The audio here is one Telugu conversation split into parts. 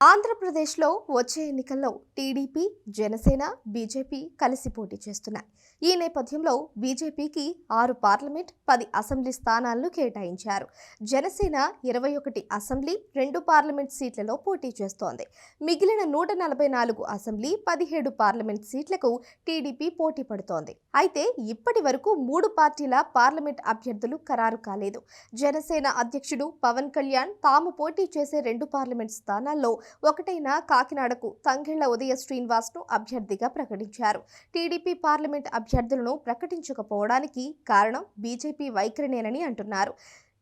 ఆంధ్రప్రదేశ్లో వచ్చే ఎన్నికల్లో టీడీపీ జనసేన బీజేపీ కలిసి పోటీ చేస్తున్నాయి. ఈ నేపథ్యంలో బీజేపీకి ఆరు పార్లమెంట్ పది అసెంబ్లీ స్థానాలను కేటాయించారు. జనసేన ఇరవై ఒకటి అసెంబ్లీ రెండు పార్లమెంట్ సీట్లలో పోటీ చేస్తోంది. మిగిలిన నూట నలభై నాలుగు అసెంబ్లీ పదిహేడు పార్లమెంట్ సీట్లకు టీడీపీ పోటీ పడుతోంది. అయితే ఇప్పటి వరకు మూడు పార్టీల పార్లమెంట్ అభ్యర్థులు ఖరారు కాలేదు. జనసేన అధ్యక్షుడు పవన్ కళ్యాణ్ తాము పోటీ చేసే రెండు పార్లమెంట్ స్థానాల్లో ఒకటైన కాకినాడకు తంగెళ్ళ ఉదయ శ్రీనివాస్ను అభ్యర్థిగా ప్రకటించారు. టీడీపీ పార్లమెంట్ అభ్యర్థులను ప్రకటించకపోవడానికి కారణం బీజేపీ వైఖరినేనని అంటున్నారు.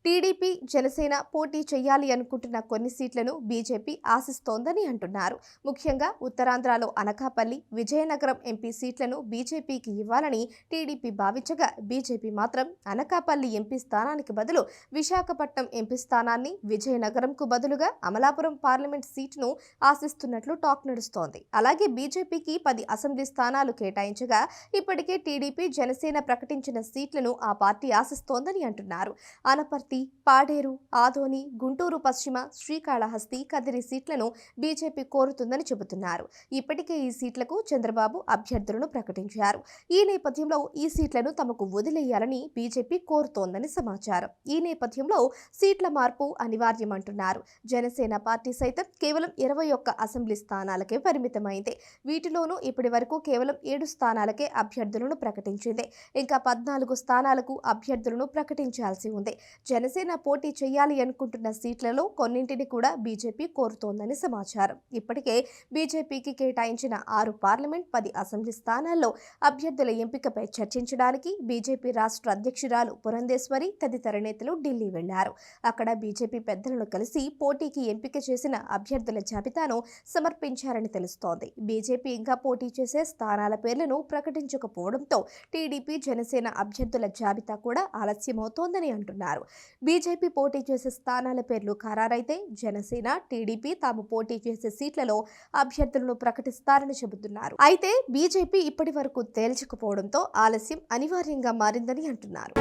టీడీపీ జనసేన పోటీ చేయాలి అనుకుంటున్న కొన్ని సీట్లను బీజేపీ ఆశిస్తోందని అంటున్నారు. ముఖ్యంగా ఉత్తరాంధ్రలో అనకాపల్లి విజయనగరం ఎంపీ సీట్లను బీజేపీకి ఇవ్వాలని టీడీపీ భావించగా బీజేపీ మాత్రం అనకాపల్లి ఎంపీ స్థానానికి బదులు విశాఖపట్నం ఎంపీ స్థానాన్ని విజయనగరంకు బదులుగా అమలాపురం పార్లమెంట్ సీటును ఆశిస్తున్నట్లు టాక్ నడుస్తోంది. అలాగే బీజేపీకి పది అసెంబ్లీ స్థానాలు కేటాయించగా ఇప్పటికే టీడీపీ జనసేన ప్రకటించిన సీట్లను ఆ పార్టీ ఆశిస్తోందని అంటున్నారు. అనపర్తి పాడేరు ఆదోని గుంటూరు పశ్చిమ శ్రీకాళహస్తి కదిరి సీట్లను బీజేపీ కోరుతుందని చెబుతున్నారు. ఇప్పటికే ఈ సీట్లకు చంద్రబాబు అభ్యర్థులను ప్రకటించారు. ఈ నేపథ్యంలో ఈ సీట్లను తమకు వదిలేయాలని బీజేపీ కోరుతోందని సమాచారం. ఈ నేపథ్యంలో సీట్ల మార్పు అనివార్యమంటున్నారు. జనసేన పార్టీ సైతం కేవలం ఇరవై ఒక్క అసెంబ్లీ స్థానాలకే పరిమితమైంది. వీటిలోనూ ఇప్పటి వరకు కేవలం ఏడు స్థానాలకే అభ్యర్థులను ప్రకటించింది. ఇంకా పద్నాలుగు స్థానాలకు అభ్యర్థులను ప్రకటించాల్సి ఉంది. జన జనసేన పోటీ చేయాలి అనుకుంటున్న సీట్లలో కొన్నింటిని కూడా బీజేపీ కోరుతోందని సమాచారం. ఇప్పటికే బీజేపీకి కేటాయించిన ఆరు పార్లమెంట్ పది అసెంబ్లీ స్థానాల్లో అభ్యర్థుల ఎంపికపై చర్చించడానికి బీజేపీ రాష్ట్ర అధ్యక్షురాలు పురంధేశ్వరి తదితర నేతలు ఢిల్లీ వెళ్ళారు. అక్కడ బీజేపీ పెద్దలను కలిసి పోటీకి ఎంపిక చేసిన అభ్యర్థుల జాబితాను సమర్పించారని తెలుస్తోంది. బీజేపీ ఇంకా పోటీ చేసే స్థానాల పేర్లను ప్రకటించకపోవడంతో టీడీపీ జనసేన అభ్యర్థుల జాబితా కూడా ఆలస్యమవుతోందని అంటున్నారు. బీజేపీ పోటీ చేసే స్థానాల పేర్లు ఖరారైతే జనసేన టీడీపీ తాము పోటీ చేసే సీట్లలో అభ్యర్థులను ప్రకటిస్తారని చెబుతున్నారు. అయితే బీజేపీ ఇప్పటి వరకు తేల్చకపోవడంతో ఆలస్యం అనివార్యంగా మారిందని అంటున్నారు.